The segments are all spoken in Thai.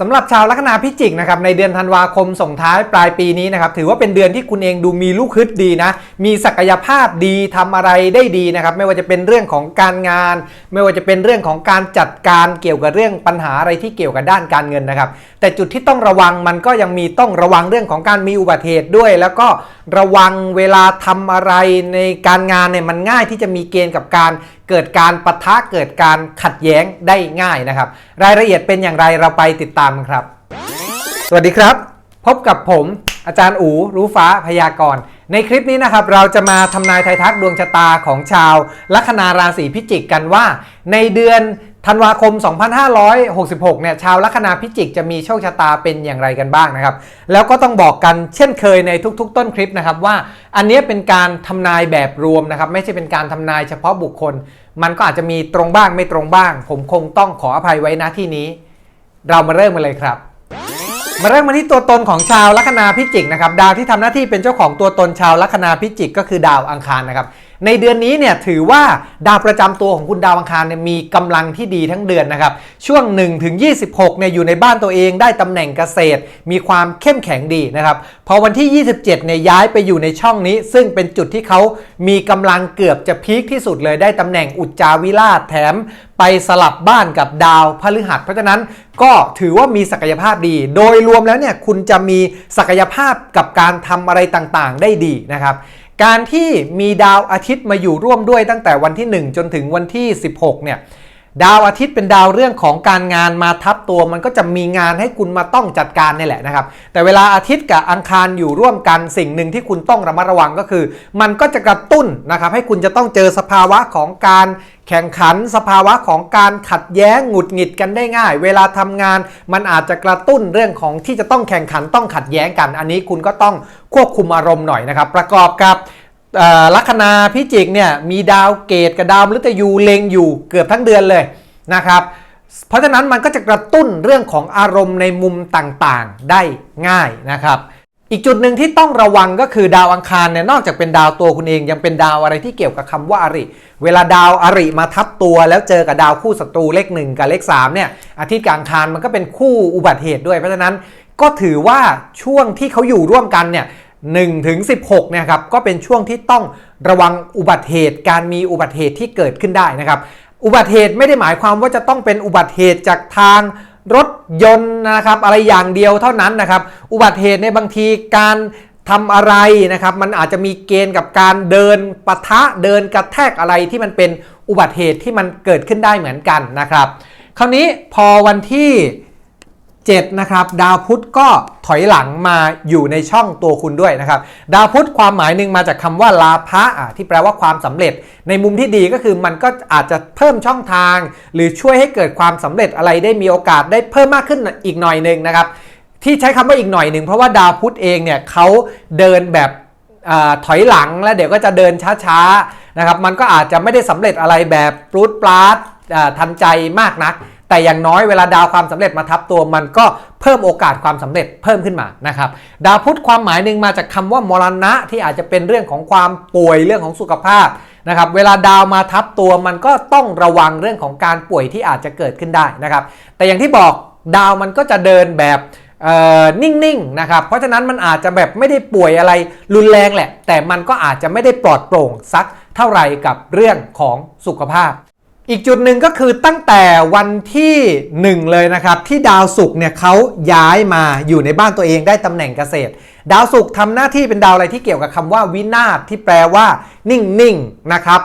สำหรับชาวลัคนาพิจิกนะครับในเดือนธันวาคมส่งท้ายปลายปีนี้นะครับถือว่าเป็นเดือนที่คุณเองดูมีลูกฮึดดีนะมีศักยภาพดีทำอะไรได้ดีนะครับไม่ว่าจะเป็นเรื่องของการงาน ไม่ว่าจะเป็นเรื่องของการจัดการเกี่ยวกับเรื่องปัญหาอะไรที่เกี่ยวกับด้านการเงินนะครับแต่จุดที่ต้องระวังมันก็ยังมีต้องระวังเรื่องของการมีอุบัติเหตุด้วย แล้วก็ ระวังเวลาทำอะไรในการงานเนี่ยมันง่ายที่จะมีเกณฑ์กับการเกิดการปะทะเกิดการขัดแย้งได้ง่ายนะครับ รายละเอียดเป็นอย่างไรเราไปติดตามกันครับ สวัสดีครับ พบกับผมอาจารย์อูรู้ฟ้าพยากรณ์ในคลิปนี้นะครับเราจะมาทำนายไทยทักดวงชะตาของชาว ลัคนาราศีพิจิกกันว่า ในเดือน ธันวาคม 2566 เนี่ย ชาวลัคนาพิจิกจะมีโชคชะตาเป็นอย่างไรกันบ้างนะครับ แล้วก็ต้องบอกกันเช่นเคยในทุกๆ ต้นคลิปนะครับว่าอันนี้เป็นการทำนายแบบรวมนะครับ ไม่ใช่เป็นการทำนายเฉพาะบุคคล มันก็อาจจะมีตรงบ้างไม่ตรงบ้าง ผมคงต้องขออภัยไว้ณที่นี้ เรามาเริ่มกันเลยครับมาเริ่มมาที่ตัวตนของชาวลัคนาพิจิกนะครับ ดาวที่ทำหน้าที่เป็นเจ้าของตัวตนชาวลัคนาพิจิกก็คือดาวอังคารนะครับ ในเดือนนี้เนี่ยถือว่าดาวประจำตัวของคุณดาวอังคารเนี่ยมีกำลังที่ดีทั้งเดือนนะครับ ช่วง 1 ถึง 26เนี่ยอยู่ในบ้านตัวเองได้ตำแหน่งเกษตร มีความเข้มแข็งดีนะครับ พอวันที่ 27เนี่ยย้ายไปอยู่ในช่องนี้ ซึ่งเป็นจุดที่เขามีกำลังเกือบจะพีคที่สุดเลยได้ตำแหน่งอุจจาวิราชแถมไปสลับบ้านกับดาวพฤหัส เพราะฉะนั้นก็ถือว่ามีศักยภาพดี โดยรวมแล้วเนี่ยคุณจะมีศักยภาพกับการทำอะไรต่างๆ ได้ดีนะครับ การที่มีดาวอาทิตย์มาอยู่ร่วมด้วยตั้งแต่วันที่ 1 จนถึงวันที่ 16เนี่ย ดาวอาทิตย์เป็นดาวเรื่องของการงานมาทับตัว มันก็จะมีงานให้คุณมาต้องจัดการนี่แหละนะครับ แต่เวลาอาทิตย์กับอังคารอยู่ร่วมกันสิ่งหนึ่งที่คุณต้องระมัดระวังก็คือ มันก็จะกระตุ้นนะครับให้คุณจะต้องเจอสภาวะของการแข่งขันสภาวะของการขัดแย้งหงุดหงิดกันได้ง่าย เวลาทำงานมันอาจจะกระตุ้นเรื่องของที่จะต้องแข่งขันต้องขัดแย้งกัน อันนี้คุณก็ต้องควบคุมอารมณ์หน่อยนะครับ ประกอบกับ ลัคนาพิจิกเนี่ยมีดาวเกตกับดาวมฤตยูเล็งอยู่เกือบทั้งเดือนเลยนะครับ เพราะฉะนั้นมันก็จะกระตุ้นเรื่องของอารมณ์ในมุมต่างๆได้ง่ายนะครับอีกจุดหนึ่งที่ต้องระวังก็คือดาวอังคารเนี่ยนอกจากเป็นดาวตัวคุณเองยังเป็นดาวอะไรที่เกี่ยวกับคำว่าอริ เวลาดาวอริมาทับตัวแล้วเจอกับดาวคู่ศัตรูเลขหนึ่งกับเลข3เนี่ยอาทิตย์กับอังคารมันก็เป็นคู่อุบัติเหตุด้วยเพราะฉะนั้นก็ถือว่าช่วงที่เขาอยู่ร่วมกันเนี่ย 1ถึง16เนี่ยครับก็เป็นช่วงที่ต้องระวังอุบัติเหตุการมีอุบัติเหตุที่เกิดขึ้นได้นะครับ อุบัติเหตุไม่ได้หมายความว่าจะต้องเป็นอุบัติเหตุจากทางรถยนต์นะครับอะไรอย่างเดียวเท่านั้นนะครับ อุบัติเหตุในบางทีการทำอะไรนะครับ มันอาจจะมีเกณฑ์กับการเดินปะทะเดินกระแทกอะไรที่มันเป็นอุบัติเหตุที่มันเกิดขึ้นได้เหมือนกันนะครับ คราวนี้พอวันที่ 7นะครับดาวพุธก็ถอยหลังมาอยู่ในช่องตัวคุณด้วยนะครับ ดาวพุธความหมายหนึ่งมาจากคำว่าลาภะที่แปลว่าความสำเร็จ ในมุมที่ดีก็คือมันก็อาจจะเพิ่มช่องทาง หรือช่วยให้เกิดความสำเร็จอะไรได้มีโอกาสได้เพิ่มมากขึ้นอีกหน่อยหนึ่งนะครับ ที่ใช้คำว่าอีกหน่อยหนึ่งเพราะว่าดาวพุธเองเนี่ยเขาเดินแบบอถอยหลังแล้วเดี๋ยวก็จะเดินช้าๆนะครับ มันก็อาจจะไม่ได้สำเร็จอะไรแบบปรูดปลาดทันใจมากนัก แต่อย่างน้อยเวลาดาวความสำเร็จมาทับตัวมันก็เพิ่มโอกาสความสำเร็จเพิ่มขึ้นมานะครับดาวพุธความหมายหนึ่งมาจากคำว่ามรณะที่อาจจะเป็นเรื่องของความป่วยเรื่องของสุขภาพนะครับเวลาดาวมาทับตัวมันก็ต้องระวังเรื่องของการป่วยที่อาจจะเกิดขึ้นได้นะครับแต่อย่างที่บอกดาวมันก็จะเดินแบบนิ่งๆนะครับ เพราะฉะนั้นมันอาจจะแบบไม่ได้ป่วยอะไรรุนแรงแหละ แต่มันก็อาจจะไม่ได้ปลอดโปร่งสักเท่าไหร่กับเรื่องของสุขภาพ อีกจุดหนึ่งก็คือตั้งแต่วันที่ 1 เลยนะครับ ที่ดาวศุกร์เนี่ยเขาย้ายมาอยู่ในบ้านตัวเองได้ตำแหน่งเกษตร ดาวศุกร์ทำหน้าที่เป็นดาวอะไรที่เกี่ยวกับคำว่าวินาศที่แปลว่านิ่งๆนะครับ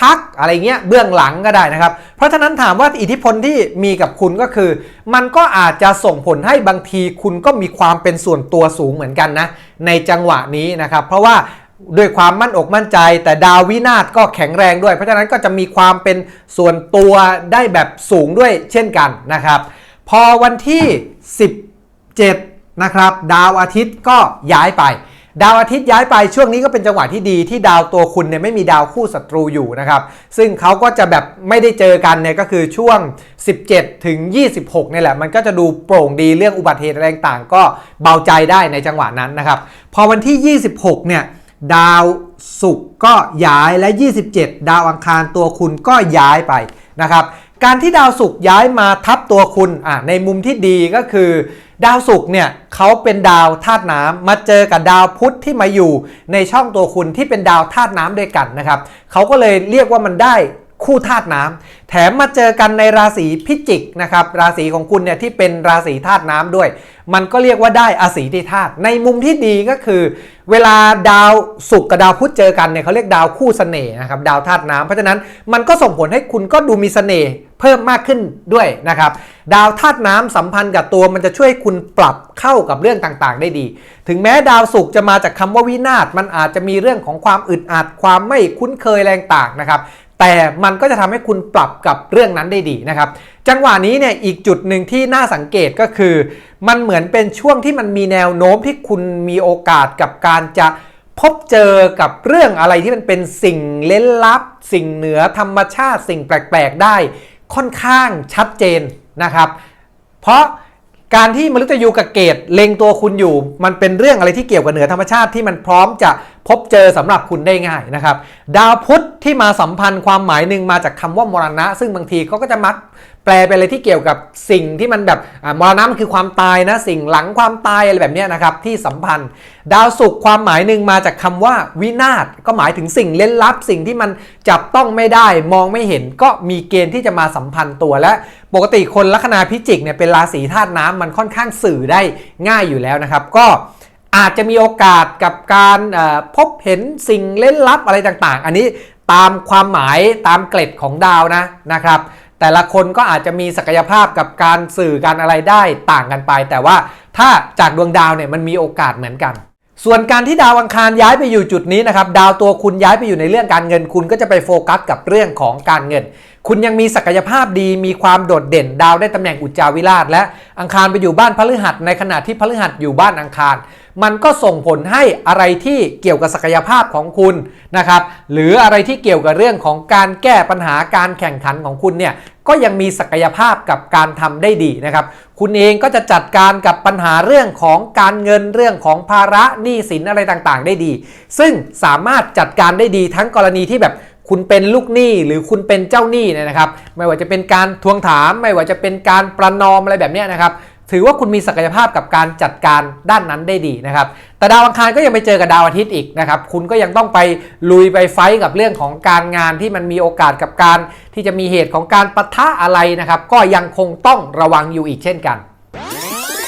พักอะไรเงี้ยเบื้องหลังก็ได้นะครับ เพราะฉะนั้นถามว่าอิทธิพลที่มีกับคุณก็คือ มันก็อาจจะส่งผลให้บางทีคุณก็มีความเป็นส่วนตัวสูงเหมือนกันนะในจังหวะนี้นะครับ เพราะว่า ด้วยความมั่นอกมั่นใจ แต่ดาววินาศก็แข็งแรงด้วย เพราะฉะนั้นก็จะมีความเป็นส่วนตัวได้แบบสูงด้วยเช่นกันนะครับ พอวันที่ 17 นะครับ ดาวอาทิตย์ก็ย้ายไป ดาวอาทิตย์ย้ายไปช่วงนี้ก็เป็นจังหวะที่ดีที่ดาวตัวคุณเนี่ยไม่มีดาวคู่ศัตรูอยู่นะครับ ซึ่งเขาก็จะแบบไม่ได้เจอกันเนี่ยก็คือช่วง 17 ถึง 26เนี่ยแหละ มันก็จะดูโปร่งดีเรื่องอุบัติเหตุอะไรต่างก็เบาใจได้ในจังหวะนั้นนะครับ พอวันที่ 26 เนี่ย ดาวศุกร์ก็ย้ายและ 27 ดาวอังคารตัวคุณก็ย้ายไปนะครับ การที่ดาวศุกร์ย้ายมาทับตัวคุณอะในมุมที่ดีก็คือ ดาวศุกร์เนี่ยเขาเป็นดาวธาตุน้ำมาเจอกับดาวพุธที่มาอยู่ในช่องตัวคุณที่เป็นดาวธาตุน้ำด้วยกันนะครับเขาก็เลยเรียกว่ามันได้ คู่ธาตุน้ำแถมมาเจอกันในราศีพิจิกนะครับราศีของคุณเนี่ยที่เป็นราศีธาตุน้ำด้วย มันก็เรียกว่าได้อาศีที่ธาตุในมุมที่ดีก็คือ เวลาดาวศุกร์กับดาวพุธเจอกันเนี่ยเขาเรียกดาวคู่เสน่ห์นะครับดาวธาตุน้ำเพราะฉะนั้นมันก็ส่งผลให้คุณก็ดูมีเสน่ห์เพิ่มมากขึ้นด้วยนะครับดาวธาตุน้ำสัมพันธ์กับตัวมันจะช่วยคุณปรับเข้ากับเรื่องต่างๆ ได้ดี ถึงแม้ดาวศุกร์จะมาจากคำว่าวินาศมันอาจจะมีเรื่องของความอึดอัดความไม่คุ้นเคยแรงต่างนะครับ แต่มันก็จะทำให้คุณปรับกับเรื่องนั้นได้ดีนะครับ จังหวะนี้เนี่ยอีกจุดหนึ่งที่น่าสังเกตก็คือ มันเหมือนเป็นช่วงที่มันมีแนวโน้มที่คุณมีโอกาสกับการจะพบเจอกับเรื่องอะไรที่มันเป็นสิ่งเล้นลับ สิ่งเหนือธรรมชาติ สิ่งแปลก ๆ ได้ค่อนข้างชัดเจนนะครับ เพราะ การที่มฤตยูกับเกตเล็งตัวคุณอยู่ มันเป็นเรื่องอะไรที่เกี่ยวกับเหนือธรรมชาติที่มันพร้อมจะพบเจอสำหรับคุณได้ง่ายนะครับ ดาวพุธที่มาสัมพันธ์ความหมายหนึ่งมาจากคำว่ามรณะ ซึ่งบางทีเขาก็จะมัก ลเป็นอะไรที่เกี่ยวกับสิ่งที่มันแบบมรณะมันคือความตายนะ สิ่งหลังความตายอะไรแบบนี้นะครับที่สัมพันธ์ ดาวศุกร์ความหมายหนึ่งมาจากคำว่าวินาศก็หมายถึงสิ่งเล่นลับ สิ่งที่มันจับต้องไม่ได้มองไม่เห็นก็มีเกณฑ์ที่จะมาสัมพันธ์ตัวและปกติคนลัคนาพิจิกเนี่ยเป็นราศีธาตุน้ำมันค่อนข้างสื่อได้ง่ายอยู่แล้วนะครับ ก็อาจจะมีโอกาสกับการพบเห็นสิ่งเล่นลับอะไรต่างๆ อันนี้ตามความหมายตามเกล็ดของดาวนะนะครับ แต่ละคนก็อาจจะมีศักยภาพกับการสื่อการอะไรได้ต่างกันไป แต่ว่าถ้าจากดวงดาวเนี่ยมันมีโอกาสเหมือนกัน ส่วนการที่ดาวอังคารย้ายไปอยู่จุดนี้นะครับดาวตัวคุณย้ายไปอยู่ในเรื่องการเงิน คุณก็จะไปโฟกัสกับเรื่องของการเงิน คุณยังมีศักยภาพดีมีความโดดเด่น ดาวได้ตำแหน่งอุจจาวิราช และอังคารไปอยู่บ้านพฤหัสในขณะที่พฤหัสอยู่บ้านอังคาร มันก็ส่งผลให้อะไรที่เกี่ยวกับศักยภาพของคุณนะครับหรืออะไรที่เกี่ยวกับเรื่องของการแก้ปัญหาการแข่งขันของคุณเนี่ยก็ยังมีศักยภาพกับการทำได้ดีนะครับ คุณเองก็จะจัดการกับปัญหาเรื่องของการเงินเรื่องของภาระหนี้สินอะไรต่างๆ ได้ดี ซึ่งสามารถจัดการได้ดีทั้งกรณีที่แบบคุณเป็นลูกหนี้หรือคุณเป็นเจ้าหนี้เนี่ยนะครับ ไม่ว่าจะเป็นการทวงถาม ไม่ว่าจะเป็นการประนอมอะไรแบบนี้นะครับ ถือว่าคุณมีศักยภาพกับการจัดการด้านนั้นได้ดีนะครับ แต่ดาวอังคารก็ยังไปเจอกับดาวอาทิตย์อีกนะครับ คุณก็ยังต้องไปลุยไปไฟท์กับเรื่องของการงานที่มันมีโอกาสกับการที่จะมีเหตุของการปะทะอะไรนะครับ ก็ยังคงต้องระวังอยู่อีกเช่นกัน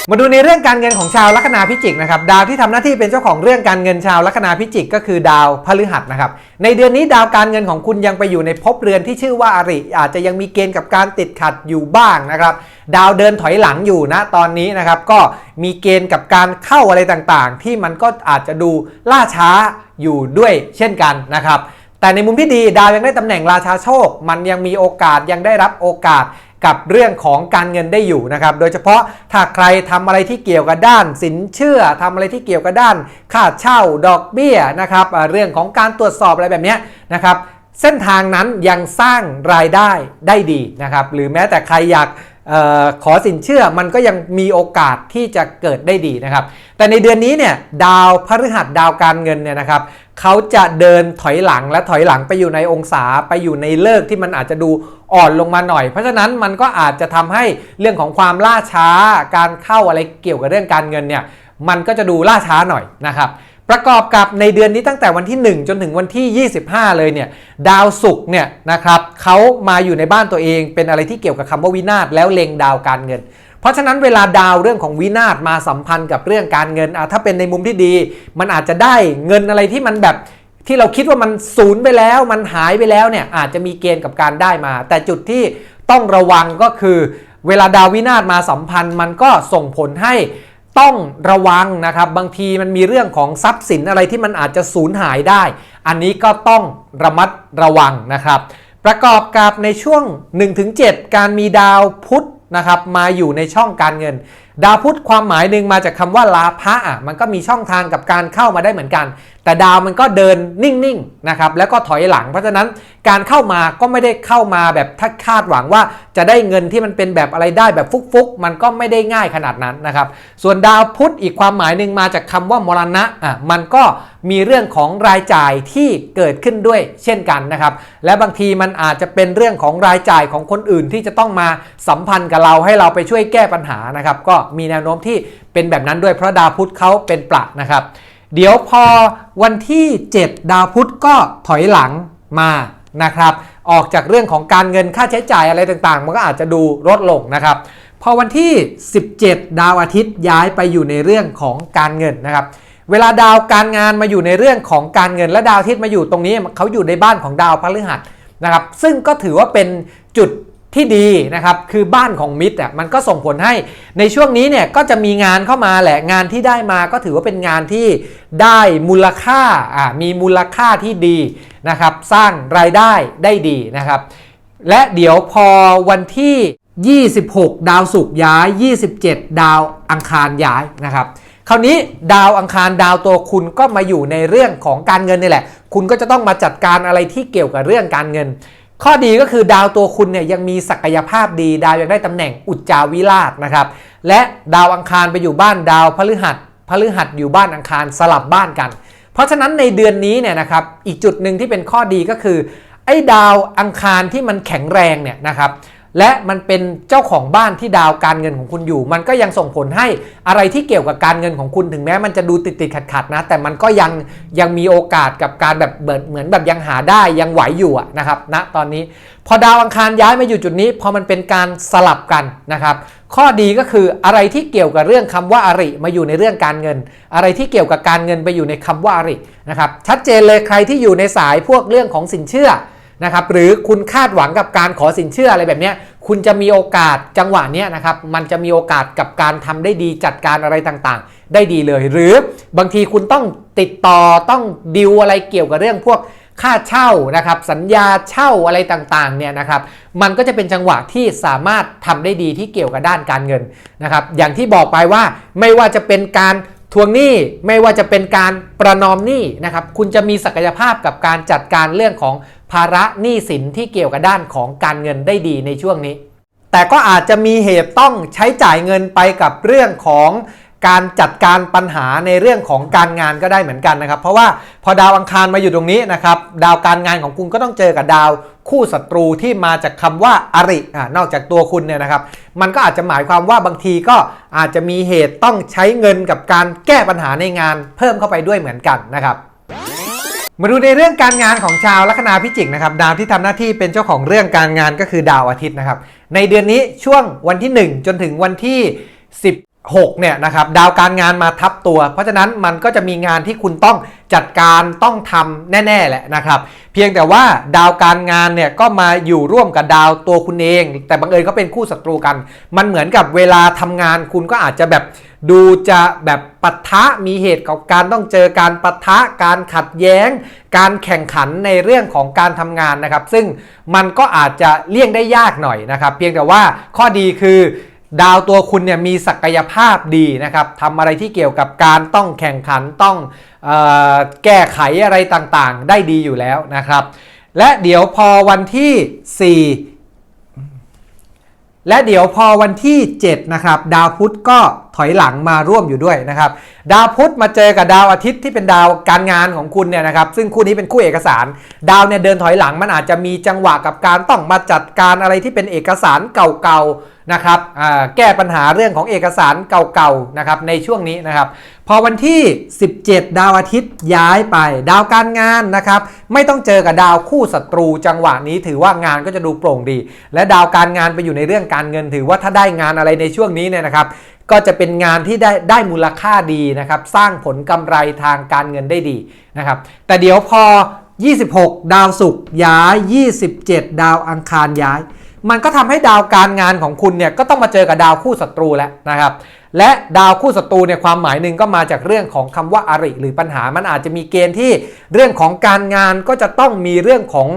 มาดูในเรื่องการเงินของชาวลัคนาพิจิกนะครับดาวที่ทำหน้าที่เป็นเจ้าของเรื่องการเงินชาวลัคนาพิจิก ก็คือดาวพฤหัสนะครับในเดือนนี้ดาวการเงินของคุณยังไปอยู่ในภพเรือนที่ชื่อว่าอริอาจจะยังมีเกณฑ์กับการติดขัดอยู่บ้างนะครับดาวเดินถอยหลังอยู่นะตอนนี้นะครับก็มีเกณฑ์กับการเข้าอะไรต่างๆ ที่มันก็อาจจะดูล่าช้าอยู่ด้วยเช่นกันนะครับแต่ในมุมที่ดีดาวยังได้ตำแหน่งราชาโชค มันยังมีโอกาสยังได้รับโอกาส กับเรื่องของการเงินได้อยู่นะครับ โดยเฉพาะถ้าใครทำอะไรที่เกี่ยวกับด้าน สินเชื่อทำอะไรที่เกี่ยวกับด้าน ค่าเช่าดอกเบี้ยนะครับเรื่องของการตรวจสอบอะไรแบบนี้นะครับ เส้นทางนั้นยังสร้างรายได้ได้ดีนะครับ หรือแม้แต่ใครอยาก ขอสินเชื่อมันก็ยังมีโอกาสที่จะเกิดได้ดีนะครับ แต่ในเดือนนี้เนี่ยดาวพฤหัสดาวการเงินเนี่ยนะครับเขาจะเดินถอยหลังและถอยหลังไปอยู่ในองศาไปอยู่ในเลิกที่มันอาจจะดูอ่อนลงมาหน่อย เพราะฉะนั้นมันก็อาจจะทำให้เรื่องของความล่าช้าการเข้าอะไรเกี่ยวกับเรื่องการเงินเนี่ยมันก็จะดูล่าช้าหน่อยนะครับ ประกอบกับในเดือนนี้ตั้งแต่วันที่ 1 จนถึงวันที่ 25 เลยเนี่ยดาวศุกร์เนี่ยนะครับเขามาอยู่ในบ้านตัวเอง เป็นอะไรที่เกี่ยวกับคำว่าวินาศแล้วเล็งดาวการเงิน เพราะฉะนั้นเวลาดาวเรื่องของวินาศมาสัมพันธ์กับเรื่องการเงินอะถ้าเป็นในมุมที่ดี มันอาจจะได้เงินอะไรที่มันแบบที่เราคิดว่ามันสูญไปแล้วมันหายไปแล้วเนี่ยอาจจะมีเกณฑ์กับการได้มา แต่จุดที่ต้องระวังก็คือ เวลาดาววินาศมาสัมพันธ์มันก็ส่งผลให้ ต้องระวังนะครับ บางทีมันมีเรื่องของทรัพย์สินอะไรที่มันอาจจะสูญหายได้ อันนี้ก็ต้องระมัดระวังนะครับ ประกอบกับในช่วง 1-7 การมีดาวพุธนะครับมาอยู่ในช่องการเงิน ดาวพุธความหมายหนึ่งมาจากคำว่าลาภะอะมันก็มีช่องทางกับการเข้ามาได้เหมือนกัน แต่ดาวมันก็เดินนิ่งๆนะครับแล้วก็ถอยหลัง เพราะฉะนั้นการเข้ามาก็ไม่ได้เข้ามาแบบถ้าคาดหวังว่าจะได้เงินที่มันเป็นแบบอะไรได้แบบฟุกๆ มันก็ไม่ได้ง่ายขนาดนั้นนะครับส่วนดาวพุธอีกความหมายหนึ่งมาจากคำว่ามรณะอะมันก็มีเรื่องของรายจ่ายที่เกิดขึ้นด้วยเช่นกันนะครับและบางทีมันอาจจะเป็นเรื่องของรายจ่ายของคนอื่นที่จะต้องมาสัมพันธ์กับเราให้เราไปช่วยแก้ปัญหานะครับก็มีแนวโน้มที่เป็นแบบนั้นด้วยเพราะดาวพุธเขาเป็นประนะครับ เดี๋ยวพอวันที่ 7 ดาวพุธก็ถอยหลังมานะครับออกจากเรื่องของการเงินค่าใช้จ่ายอะไรต่างๆ มันก็อาจจะดูลดลงนะครับ พอวันที่ 17 ดาวอาทิตย์ย้ายไปอยู่ในเรื่องของการเงินนะครับ เวลาดาวการงานมาอยู่ในเรื่องของการเงินและดาวอาทิตย์มาอยู่ตรงนี้เขาอยู่ในบ้านของดาวพฤหัสนะครับ ซึ่งก็ถือว่าเป็นจุด ที่ดีนะครับคือบ้านของมิตรอะมันก็ส่งผลให้ในช่วงนี้เนี่ยก็จะมีงานเข้ามาแหละงานที่ได้มาก็ถือว่าเป็นงานที่ได้มูลค่าอ่ามีมูลค่าที่ดีนะครับสร้างรายได้ได้ดีนะครับ และเดี๋ยวพอวันที่ 26 ดาวศุกร์ย้าย 27 ดาวอังคารย้ายนะครับคราวนี้ดาวอังคารดาวตัวคุณก็มาอยู่ในเรื่องของการเงินนี่แหละ คุณก็จะต้องมาจัดการอะไรที่เกี่ยวกับเรื่องการเงิน ข้อดีก็คือดาวตัวคุณเนี่ยยังมีศักยภาพดี ดาวยังได้ตำแหน่งอุจจาวิราชนะครับ และดาวอังคารไปอยู่บ้านดาวพฤหัสพฤหัสอยู่บ้านอังคารสลับบ้านกัน เพราะฉะนั้นในเดือนนี้เนี่ยนะครับอีกจุดหนึ่งที่เป็นข้อดีก็คือไอ้ดาวอังคารที่มันแข็งแรงเนี่ยนะครับ และมันเป็นเจ้าของบ้านที่ดาวการเงินของคุณอยู่ มันก็ยังส่งผลให้อะไรที่เกี่ยวกับการเงินของคุณถึงแม้มันจะดูติดติดขัดขัดๆนะ แต่มันก็ยังยังมีโอกาสกับการแบบเหมือนแบบยังหาได้ยังไหวอยู่นะครับณตอนนี้ พอดาวอังคารย้ายมาอยู่จุดนี้ พอมันเป็นการสลับกันนะครับข้อดีก็คืออะไรที่เกี่ยวกับเรื่องคำว่าอริมาอยู่ในเรื่องการเงิน อะไรที่เกี่ยวกับการเงินไปอยู่ในคำว่าอรินะครับชัดเจนเลยใครที่อยู่ในสายพวกเรื่องของสินเชื่อ นะครับหรือคุณคาดหวังกับการขอสินเชื่ออะไรแบบนี้คุณจะมีโอกาสจังหวะนี้นะครับมันจะมีโอกาสกับการทำได้ดีจัดการอะไรต่างๆ ได้ดีเลย หรือบางทีคุณต้องติดต่อต้องดิวอะไรเกี่ยวกับเรื่องพวกค่าเช่านะครับสัญญาเช่าอะไรต่างๆเนี่ยนะครับมันก็จะเป็นจังหวะที่สามารถทำได้ดีที่เกี่ยวกับด้านการเงินนะครับอย่างที่บอกไปว่าไม่ว่าจะเป็นการทวงหนี้ไม่ว่าจะเป็นการประนอมหนี้นะครับคุณจะมีศักยภาพกับการจัดการเรื่องของ ภาระหนี้สินที่เกี่ยวกับด้านของการเงินได้ดีในช่วงนี้ แต่ก็อาจจะมีเหตุต้องใช้จ่ายเงินไปกับเรื่องของการจัดการปัญหาในเรื่องของการงานก็ได้เหมือนกันนะครับ เพราะว่าพอดาวอังคารมาอยู่ตรงนี้นะครับ ดาวการงานของคุณก็ต้องเจอกับดาวคู่ศัตรูที่มาจากคำว่าอริอ่านอกจากตัวคุณเนี่ยนะครับ มันก็อาจจะหมายความว่าบางทีก็อาจจะมีเหตุต้องใช้เงินกับการแก้ปัญหาในงานเพิ่มเข้าไปด้วยเหมือนกันนะครับ มาดูในเรื่องการงานของชาวลัคนาพิจิกนะครับดาวที่ทำหน้าที่เป็นเจ้าของเรื่องการงานก็คือดาวอาทิตย์นะครับ ในเดือนนี้ช่วงวันที่ 1 จนถึงวันที่ 16เนี่ยนะครับดาวการงานมาทับตัว เพราะฉะนั้นมันก็จะมีงานที่คุณต้องจัดการต้องทำแน่ ๆ แหละนะครับ เพียงแต่ว่าดาวการงานเนี่ยก็มาอยู่ร่วมกับดาวตัวคุณเอง แต่บังเอิญเขาเป็นคู่ศัตรูกัน มันเหมือนกับเวลาทำงานคุณก็อาจจะแบบ ดูจะแบบปะทะมีเหตุกับการต้องเจอการปะทะการขัดแย้ง การแข่งขันในเรื่องของการทำงานนะครับ ซึ่งมันก็อาจจะเลี่ยงได้ยากหน่อยนะครับ เพียงแต่ว่าข้อดีคือดาวตัวคุณเนี่ยมีศักยภาพดีนะครับทำอะไรที่เกี่ยวกับการต้องแข่งขันต้องออแก้ไขอะไรต่างๆ ได้ดีอยู่แล้วนะครับ และเดี๋ยวพอวันที่ 4 และเดี๋ยวพอวันที่ 7 นะครับ ดาวพุธก็ ถอยหลังมาร่วมอยู่ด้วยนะครับ ดาวพุธมาเจอกับดาวอาทิตย์ที่เป็นดาวการงานของคุณเนี่ยนะครับ ซึ่งคู่นี้เป็นคู่เอกสาร ดาวเนี่ยเดินถอยหลังมันอาจจะมีจังหวะกับการต้องมาจัดการอะไรที่เป็นเอกสารเก่าๆนะครับแก้ปัญหาเรื่องของเอกสารเก่าๆนะครับในช่วงนี้นะครับ พอวันที่ 17 ดาวอาทิตย์ย้ายไป ดาวการงานนะครับ ไม่ต้องเจอกับดาวคู่ศัตรู จังหวะนี้ถือว่างานก็จะดูโปร่งดี และดาวการงานไปอยู่ในเรื่องการเงินถือว่าถ้าได้งานอะไรในช่วงนี้เนี่ยนะครับ ก็จะเป็นงานที่ได้ได้มูลค่าดีนะครับ สร้างผลกำไรทางการเงินได้ดีนะครับ แต่เดี๋ยวพอ 26 ดาวศุกร์ย้าย 27 ดาวอังคารย้าย มันก็ทำให้ดาวการงานของคุณเนี่ยก็ต้องมาเจอกับดาวคู่ศัตรูแล้วนะครับ และดาวคู่ศัตรูเนี่ยความหมายหนึ่งก็มาจากเรื่องของคำว่าอาริหรือปัญหา มันอาจจะมีเกณฑ์ที่เรื่องของการงานก็จะต้องมีเรื่องของ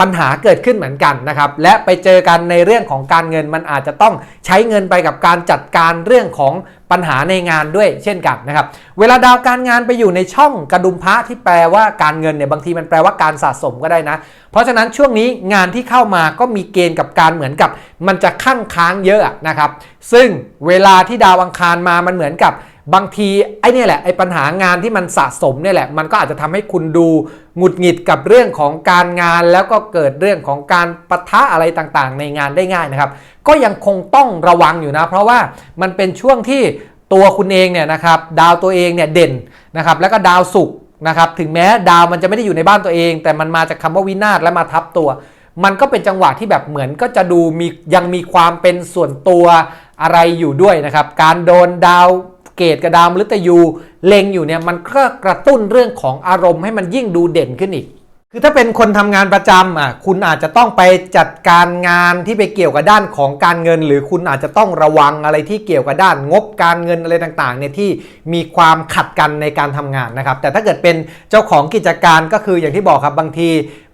ปัญหาเกิดขึ้นเหมือนกันนะครับและไปเจอกันในเรื่องของการเงินมันอาจจะต้องใช้เงินไปกับการจัดการเรื่องของปัญหาในงานด้วยเช่นกันนะครับเวลาดาวการงานไปอยู่ในช่องกระดุมพระที่แปลว่าการเงินเนี่ยบางทีมันแปลว่าการสะสมก็ได้นะ เพราะฉะนั้นช่วงนี้งานที่เข้ามาก็มีเกณฑ์กับการเหมือนกับ มันจะข้างค้างเยอะนะครับซึ่งเวลาที่ดาวอังคารมามันเหมือนกับ บางทีไอ้นี่แหละไอ้ปัญหางานที่มันสะสมเนี่ยแหละมันก็อาจจะทำให้คุณดูหงุดหงิดกับเรื่องของการงาน แล้วก็เกิดเรื่องของการปะทะอะไรต่างๆ ในงานได้ง่ายนะครับ ก็ยังคงต้องระวังอยู่นะ เพราะว่ามันเป็นช่วงที่ตัวคุณเองเนี่ยนะครับดาวตัวเองเนี่ยเด่นนะครับแล้วก็ดาวศุกร์นะครับถึงแม้ดาวมันจะไม่ได้อยู่ในบ้านตัวเอง แต่มันมาจากคำว่าวินาศและมาทับตัว มันก็เป็นจังหวะที่แบบเหมือนก็จะดูมียังมีความเป็นส่วนตัวอะไรอยู่ด้วยนะครับ การโดนดาว เกตกับดาวมฤตยูเล็งอยู่เนี่ยมันก็กระตุ้นเรื่องของอารมณ์ให้มันยิ่งดูเด่นขึ้นอีก คือถ้าเป็นคนทำงานประจำอะคุณอาจจะต้องไปจัดการงานที่ไปเกี่ยวกับด้านของการเงิน หรือคุณอาจจะต้องระวังอะไรที่เกี่ยวกับด้านงบการเงินอะไรต่างๆเนี่ยที่มีความขัดกันในการทำงานนะครับ แต่ถ้าเกิดเป็นเจ้าของกิจการก็คืออย่างที่บอกครับบางที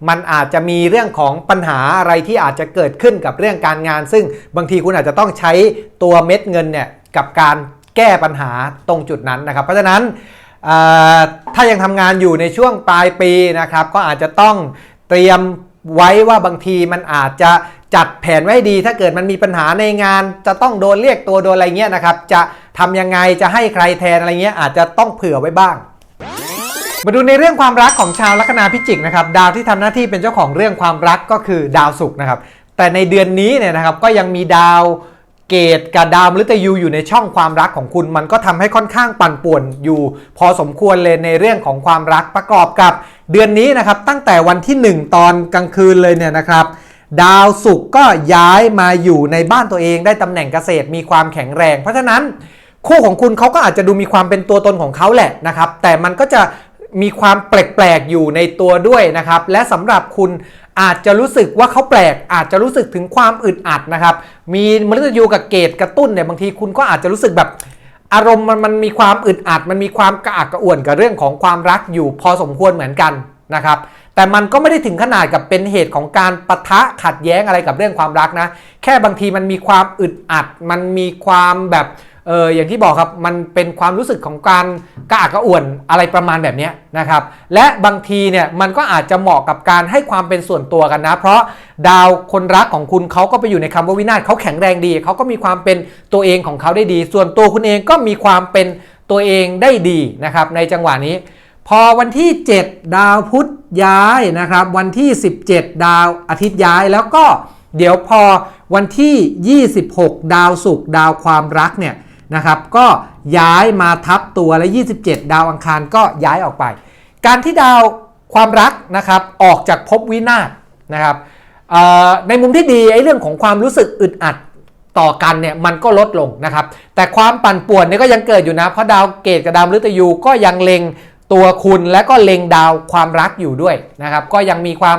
มันอาจจะมีเรื่องของปัญหาอะไรที่อาจจะเกิดขึ้นกับเรื่องการงาน ซึ่งบางทีคุณอาจจะต้องใช้ตัวเม็ดเงินเนี่ยกับการ แก้ปัญหาตรงจุดนั้นนะครับ เพราะฉะนั้นถ้ายังทำงานอยู่ในช่วงปลายปีนะครับ ก็อาจจะต้องเตรียมไว้ว่าบางทีมันอาจจะจัดแผนไว้ดี ถ้าเกิดมันมีปัญหาในงาน จะต้องโดนเรียกตัวโดนอะไรเงี้ยนะครับ จะทำยังไงจะให้ใครแทนอะไรเงี้ยอาจจะต้องเผื่อไว้บ้างมาดูในเรื่องความรักของชาวลัคนาพิจิกนะครับดาวที่ทำหน้าที่เป็นเจ้าของเรื่องความรักก็คือดาวศุกร์นะครับแต่ในเดือนนี้เนี่ยนะครับก็ยังมีดาว เกตกับดาวมฤตยูอยู่ในช่องความรักของคุณ มันก็ทำให้ค่อนข้างปั่นป่วนอยู่ พอสมควรเลยในเรื่องของความรักประกอบกับ เดือนนี้นะครับตั้งแต่วันที่ 1 ตอนกลางคืนเลยเนี่ยนะครับ ดาวศุกร์ก็ย้ายมาอยู่ในบ้านตัวเองได้ตำแหน่งเกษตรมีความแข็งแรง เพราะฉะนั้นคู่ของคุณเขาก็อาจจะดูมีความเป็นตัวตนของเขาแหละนะครับ แต่มันก็จะ มีความแปลกๆอยู่ในตัวด้วยนะครับ และสำหรับคุณอาจจะรู้สึกว่าเขาแปลก อาจจะรู้สึกถึงความอึดอัดนะครับ มีมฤตยูกับเกตกระตุ้นเนี่ยบางทีคุณก็อาจจะรู้สึกแบบอารมณ์มันมันมีความอึดอัด มันมีความกระอักกระอ่วนกับเรื่องของความรักอยู่พอสมควรเหมือนกันนะครับ แต่มันก็ไม่ได้ถึงขนาดกับเป็นเหตุของการปะทะขัดแย้งอะไรกับเรื่องความรักนะ แค่บางทีมันมีความอึดอัด มันมีความแบบ เอออย่างที่บอกครับมันเป็นความรู้สึกของการกระอักกระอ่วนอะไรประมาณแบบนี้นะครับ และบางทีเนี่ยมันก็อาจจะเหมาะกับการให้ความเป็นส่วนตัวกันนะ เพราะดาวคนรักของคุณเขาก็ไปอยู่ในคำว่าวินาศเขาแข็งแรงดีเขาก็มีความเป็นตัวเองของเขาได้ดี ส่วนตัวคุณเองก็มีความเป็นตัวเองได้ดีนะครับ ในจังหวะนี้ พอวันที่ 7 ดาวพุธย้ายนะครับ วันที่ 17 ดาวอาทิตย์ย้ายแล้วก็เดี๋ยวพอวันที่ 26 ดาวศุกร์ดาวความรักเนี่ย นะครับก็ย้ายมาทับตัวและ 27 ดาวอังคารก็ย้ายออกไป การที่ดาวความรักนะครับออกจากภพวินาศนะครับในมุมที่ดีไอ้เรื่องของความรู้สึกอึดอัดต่อกันเนี่ยมันก็ลดลงนะครับ แต่ความปั่นป่วนเนี่ยก็ยังเกิดอยู่นะ เพราะดาวเกตกับดาวฤตยูก็ยังเล็งตัวคุณและก็เล็งดาวความรักอยู่ด้วยนะครับ ก็ยังมีความ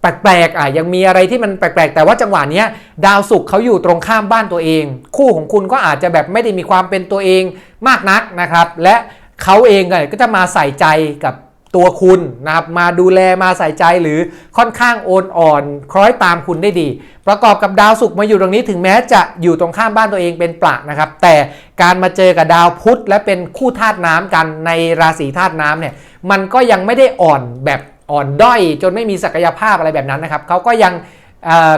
แปลกๆอะยังมีอะไรที่มันแปลกๆ แต่ว่าจังหวะนี้ดาวศุกร์เขาอยู่ตรงข้ามบ้านตัวเอง คู่ของคุณก็อาจจะแบบไม่ได้มีความเป็นตัวเองมากนักนะครับ และเขาเองก็จะมาใส่ใจกับตัวคุณนะครับมาดูแลมาใส่ใจหรือค่อนข้างโอนอ่อน คล้อยตามคุณได้ดี ประกอบกับดาวศุกร์มาอยู่ตรงนี้ถึงแม้จะอยู่ตรงข้ามบ้านตัวเองเป็นปละนะครับ แต่การมาเจอกับดาวพุธและเป็นคู่ธาตุน้ำกันในราศีธาตุน้ำเนี่ยมันก็ยังไม่ได้อ่อนแบบ อ่อนด้อยจนไม่มีศักยภาพอะไรแบบนั้นนะครับเขาก็ยัง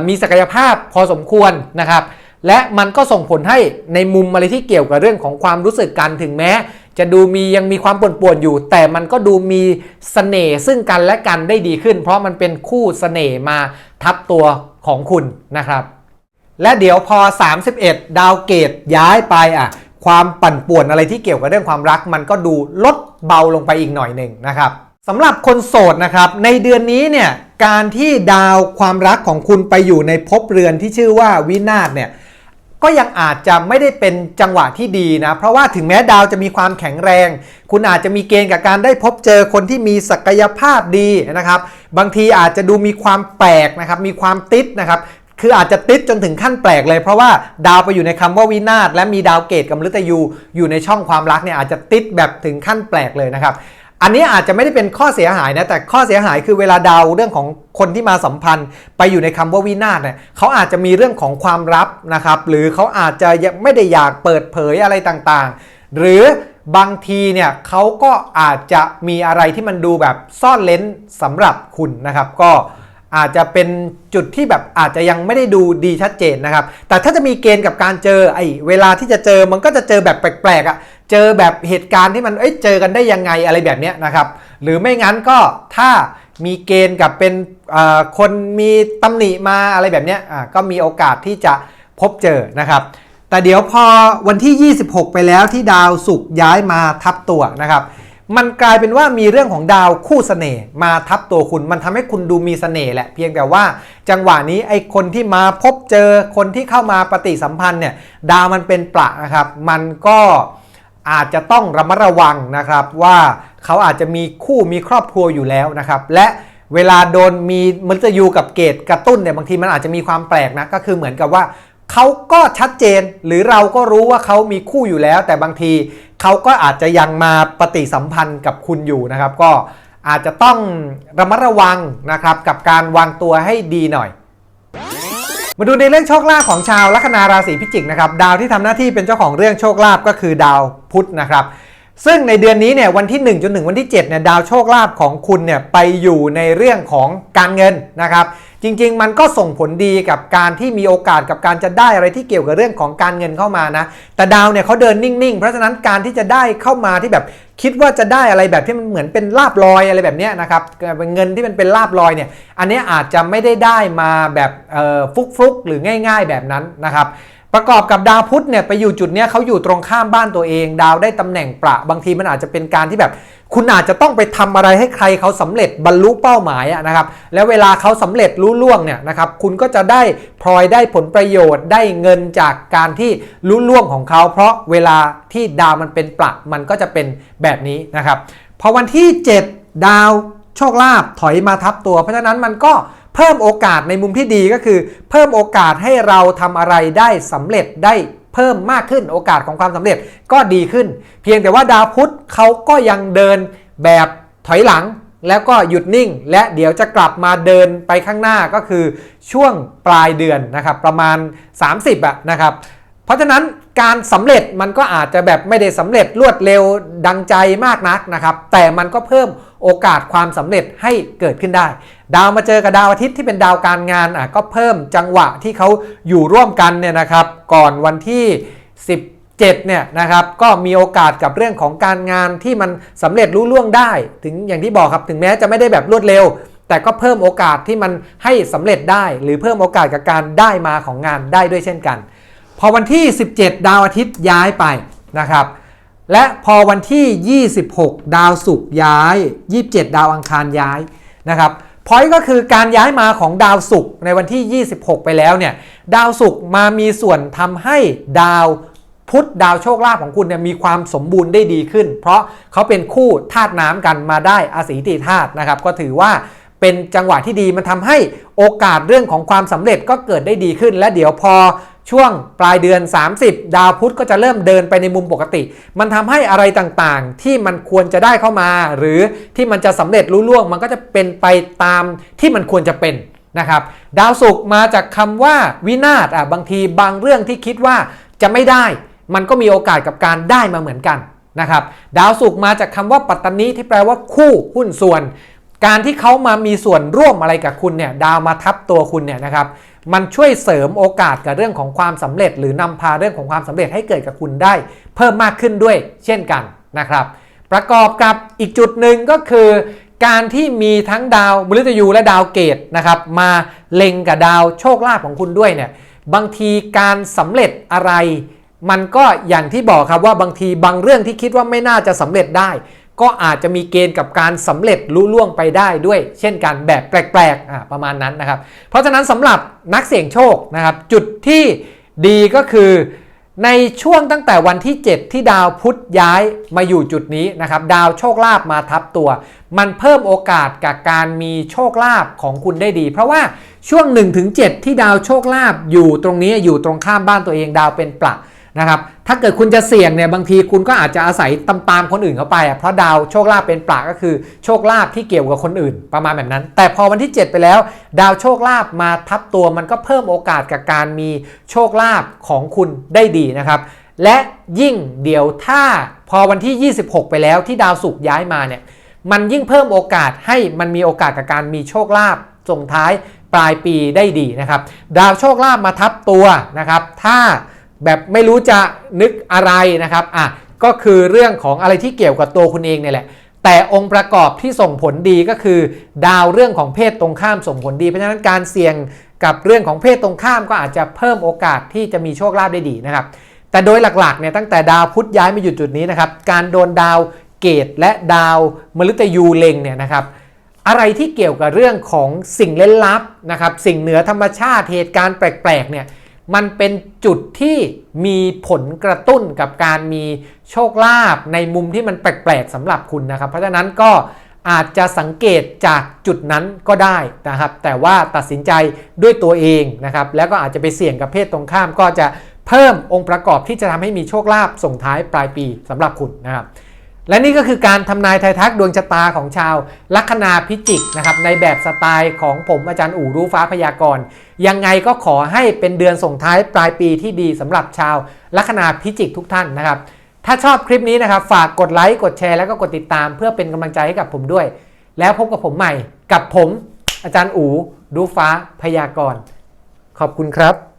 มีศักยภาพพอสมควรนะครับ และมันก็ส่งผลให้ในมุมอะไรที่เกี่ยวกับเรื่องของความรู้สึกกันถึงแม้ จะดูมียังมีความป่วนๆอยู่ แต่มันก็ดูมีสเสน่ห์ซึ่งกันและกันได้ดีขึ้น เพราะมันเป็นคู่สเสน่ห์มาทับตัวของคุณนะครับ และเดี๋ยวพอ 31 ดาวเกตย้ายไปอะความปั่นป่วนอะไรที่เกี่ยวกับเรื่องความรัก มันก็ดูลดเบาลงไปอีกหน่อยหนึ่งนะครับ สำหรับคนโสดนะครับ ในเดือนนี้เนี่ยการที่ดาวความรักของคุณไปอยู่ในภพเรือนที่ชื่อว่าวินาศเนี่ยก็ยังอาจจะไม่ได้เป็นจังหวะที่ดีนะ เพราะว่าถึงแม้ดาวจะมีความแข็งแรง คุณอาจจะมีเกณฑ์กับการได้พบเจอคนที่มีศักยภาพดีนะครับ บางทีอาจจะดูมีความแปลกนะครับ มีความติดนะครับคืออาจจะติดจนถึงขั้นแปลกเลยเพราะว่าดาวไปอยู่ในคำว่าวินาศและมีดาวเกตกับมฤตยูอยู่ในช่องความรักเนี่ยอาจจะติดแบบถึงขั้นแปลกเลยนะครับ อันนี้อาจจะไม่ได้เป็นข้อเสียหายนะแต่ข้อเสียหายคือเวลาเดาเรื่องของคนที่มาสัมพันธ์ ไปอยู่ในคำว่าวินาศเนี่ยเขาอาจจะมีเรื่องของความลับนะครับ หรือเขาอาจจะยังไม่ได้อยากเปิดเผยอะไรต่างๆ หรือบางทีเนี่ยเขาก็อาจจะมีอะไรที่มันดูแบบซ่อนเลนสำหรับคุณนะครับ ก็ อาจจะเป็นจุดที่แบบอาจจะยังไม่ได้ดูดีชัดเจนนะครับ แต่ถ้าจะมีเกณฑ์กับการเจอไอ้เวลาที่จะเจอมันก็จะเจอแบบแปลกๆอะ่ะ เจอแบบเหตุการณ์ที่มันเอ้ยเจอกันได้ยังไงอะไรแบบเนี้ยนะครับ หรือไม่งั้นก็ถ้ามีเกณฑ์กับเป็นคนมีตำหนิมาอะไรแบบเนี้ยอ่าก็มีโอกาสที่จะพบเจอนะครับแต่เดี๋ยวพอวันที่ 26 ไปแล้วที่ดาวศุกร์ย้ายมาทับตัวนะครับ มันกลายเป็นว่ามีเรื่องของดาวคู่เสน่ห์มาทับตัวคุณ มันทำให้คุณดูมีเสน่ห์แหละ เพียงแต่ว่าจังหวะนี้ไอ้คนที่มาพบเจอคนที่เข้ามาปฏิสัมพันธ์เนี่ยดาวมันเป็นประนะครับ มันก็อาจจะต้องระมัดระวังนะครับว่าเขาอาจจะมีคู่มีครอบครัวอยู่แล้วนะครับ และเวลาโดนมีมฤตยูกับเกตกระตุ้นเนี่ยบางทีมันอาจจะมีความแปลกนะก็คือเหมือนกับว่า เขาก็ชัดเจนหรือเราก็รู้ว่าเขามีคู่อยู่แล้ว แต่บางทีเขาก็อาจจะยังมาปฏิสัมพันธ์กับคุณอยู่นะครับ ก็อาจจะต้องระมัดระวังนะครับกับการวางตัวให้ดีหน่อย มาดูในเรื่องโชคลาภของชาวลัคนาราศีพิจิกนะครับดาวที่ทำหน้าที่เป็นเจ้าของเรื่องโชคลาภก็คือดาวพุธนะครับซึ่งในเดือนนี้เนี่ยวันที่ 1 จนถึงวันที่7เนี่ยดาวโชคลาภของคุณเนี่ยไปอยู่ในเรื่องของการเงินนะครับ จริง ๆ มันก็ส่งผลดีกับการที่มีโอกาสกับการจะได้อะไรที่เกี่ยวกับเรื่องของการเงินเข้ามานะ แต่ดาวเนี่ยเขาเดินนิ่งๆ เพราะฉะนั้นการที่จะได้เข้ามาที่แบบคิดว่าจะได้อะไรแบบที่มันเหมือนเป็นลาบลอยอะไรแบบนี้นะครับเงินที่มันเป็นลาบลอยเนี่ย อันนี้อาจจะไม่ได้ได้มาแบบฟุกๆหรือง่าย ๆ แบบนั้นนะครับ ประกอบกับดาวพุธเนี่ยไปอยู่จุดเนี้ยเขาอยู่ตรงข้ามบ้านตัวเอง ดาวได้ตำแหน่งประบางทีมันอาจจะเป็นการที่แบบ คุณอาจจะต้องไปทำอะไรให้ใครเขาสำเร็จบรรลุเป้าหมายอะนะครับแล้วเวลาเขาสำเร็จรู้ล่วงเนี่ยนะครับคุณก็จะได้พลอยได้ผลประโยชน์ได้เงินจากการที่รู้ล่วงของเขา เพราะเวลาที่ดาวมันเป็นประมันก็จะเป็นแบบนี้นะครับพอวันที่ 7 ดาวโชคลาภถอยมาทับตัว เพราะฉะนั้นมันก็ เพิ่มโอกาสในมุมที่ดีก็คือ เพิ่มโอกาสให้เราทำอะไรได้สำเร็จได้เพิ่มมากขึ้นโอกาสของความสำเร็จก็ดีขึ้น เพียงแต่ว่าดาวพุธเขาก็ยังเดินแบบถอยหลังแล้วก็หยุดนิ่ง และเดี๋ยวจะกลับมาเดินไปข้างหน้าก็คือช่วงปลายเดือนนะครับประมาณ 30อะนะครับ เพราะฉะนั้นการสำเร็จมันก็อาจจะแบบไม่ได้สำเร็จรวดเร็วดังใจมากนักนะครับ แต่มันก็เพิ่มโอกาสความสำเร็จให้เกิดขึ้นได้ ดาวมาเจอกับดาวอาทิตย์ที่เป็นดาวการงานอะก็เพิ่มจังหวะที่เขาอยู่ร่วมกันเนี่ยนะครับ ก่อนวันที่ 17เนี่ยนะครับก็มีโอกาสกับเรื่องของการงานที่มันสำเร็จรู้ล่วงได้ ถึงอย่างที่บอกครับถึงแม้จะไม่ได้แบบรวดเร็ว แต่ก็เพิ่มโอกาสที่มันให้สำเร็จได้ หรือเพิ่มโอกาสกับการได้มาของงานได้ด้วยเช่นกัน พอวันที่ 17 ดาวอาทิตย์ย้ายไปนะครับและพอวันที่ 26 ดาวศุกร์ย้าย 27 ดาวอังคารย้ายนะครับ พอยก็คือการย้ายมาของดาวศุกร์ในวันที่ 26 ไปแล้วเนี่ยดาวศุกร์มามีส่วนทำให้ดาวพุธดาวโชคลาภของคุณเนี่ยมีความสมบูรณ์ได้ดีขึ้น เพราะเขาเป็นคู่ธาตุน้ำกันมาได้อาศีติธาตุนะครับ ก็ถือว่าเป็นจังหวะที่ดีมันทำให้โอกาสเรื่องของความสำเร็จก็เกิดได้ดีขึ้น และเดี๋ยวพอ ช่วงปลายเดือน 30 ดาวพุธก็จะเริ่มเดินไปในมุมปกติ มันทำให้อะไรต่างๆ ที่มันควรจะได้เข้ามา หรือที่มันจะสำเร็จรุ่ล่วง มันก็จะเป็นไปตามที่มันควรจะเป็นนะครับดาวศุกร์มาจากคำว่าวินาศอะบางทีบางเรื่องที่คิดว่าจะไม่ได้ มันก็มีโอกาสกับการได้มาเหมือนกันนะครับดาวศุกร์มาจากคำว่าปัตตานีที่แปลว่าคู่หุ้นส่วน การที่เขามามีส่วนร่วมอะไรกับคุณเนี่ยดาวมาทับตัวคุณเนี่ยนะครับมันช่วยเสริมโอกาสกับเรื่องของความสำเร็จ หรือนำพาเรื่องของความสำเร็จให้เกิดกับคุณได้ เพิ่มมากขึ้นด้วยเช่นกันนะครับ ประกอบกับอีกจุดหนึ่งก็คือ การที่มีทั้งดาวมฤตยูและดาวเกตนะครับมาเล็งกับดาวโชคลาภของคุณด้วยเนี่ยบางทีการสำเร็จอะไร มันก็อย่างที่บอกครับว่าบางทีบางเรื่องที่คิดว่าไม่น่าจะสำเร็จได้ ก็อาจจะมีเกณฑ์กับการสำเร็จลุล่วงไปได้ด้วย เช่นกันแบบแปลกๆประมาณนั้นนะครับ เพราะฉะนั้นสำหรับนักเสี่ยงโชคนะครับ จุดที่ดีก็คือในช่วงตั้งแต่วันที่ 7 ที่ดาวพุธย้ายมาอยู่จุดนี้นะครับ ดาวโชคลาภมาทับตัว มันเพิ่มโอกาสกับการมีโชคลาภของคุณได้ดี เพราะว่าช่วง 1-7 ที่ดาวโชคลาภอยู่ตรงนี้อยู่ตรงข้ามบ้านตัวเองดาวเป็นปลักนะครับ ถ้าเกิดคุณจะเสี่ยงเนี่ยบางทีคุณก็อาจจะอาศัยตามตามคนอื่นเข้าไปอะเพราะดาวโชคลาภเป็นปลาก็คือโชคลาภที่เกี่ยวกับคนอื่น ประมาณแบบนั้น แต่พอวันที่ 7 ไปแล้ว ดาวโชคลาภมาทับตัวมันก็เพิ่มโอกาสกับการมีโชคลาภของคุณได้ดีนะครับและยิ่งเดี๋ยวถ้าพอวันที่ 26 ไปแล้วที่ดาวศุกร์ย้ายมาเนี่ยมันยิ่งเพิ่มโอกาสให้มันมีโอกาสกับการมีโชคลาภส่งท้ายปลายปีได้ดีนะครับ ดาวโชคลาภมาทับตัวนะครับ ถ้า แบบไม่รู้จะนึกอะไรนะครับอะก็คือเรื่องของอะไรที่เกี่ยวกับตัวคุณเองเนี่ยแหละ แต่องค์ประกอบที่ส่งผลดีก็คือ ดาวเรื่องของเพศตรงข้ามส่งผลดี เพราะฉะนั้นการเสี่ยงกับเรื่องของเพศตรงข้ามก็อาจจะเพิ่มโอกาสที่จะมีโชคลาภได้ดีนะครับ แต่โดยหลักๆเนี่ยตั้งแต่ดาวพุธย้ายมาอยู่จุดนี้นะครับการโดนดาวเกตและดาวมฤตยูเล็งเนี่ยนะครับอะไรที่เกี่ยวกับเรื่องของสิ่งเล่นลับนะครับสิ่งเหนือธรรมชาติเหตุการณ์แปลกๆเนี่ย มันเป็นจุดที่มีผลกระตุ้นกับการมีโชคลาภในมุมที่มันแปลกๆสำหรับคุณนะครับ เพราะฉะนั้นก็อาจจะสังเกตจากจุดนั้นก็ได้นะครับ แต่ว่าตัดสินใจด้วยตัวเองนะครับ แล้วก็อาจจะไปเสี่ยงกับเพศตรงข้าม ก็จะเพิ่มองค์ประกอบที่จะทำให้มีโชคลาภส่งท้ายปลายปีสำหรับคุณนะครับและนี่ก็คือการทำนายไทยทักดวงชะตาของชาวลัคนาพิจิกนะครับในแบบสไตล์ของผมอาจารย์อู่รู้ฟ้าพยากรณ์ ยังไงก็ขอให้เป็นเดือนส่งท้ายปลายปีที่ดีสำหรับชาวลัคนาพิจิกทุกท่านนะครับ ถ้าชอบคลิปนี้นะครับฝากกดไลค์กดแชร์แล้วก็กดติดตามเพื่อเป็นกำลังใจให้กับผมด้วย แล้วพบกับผมใหม่กับผม อาจารย์อู ดูฟ้าพยากรณ์ขอบคุณครับ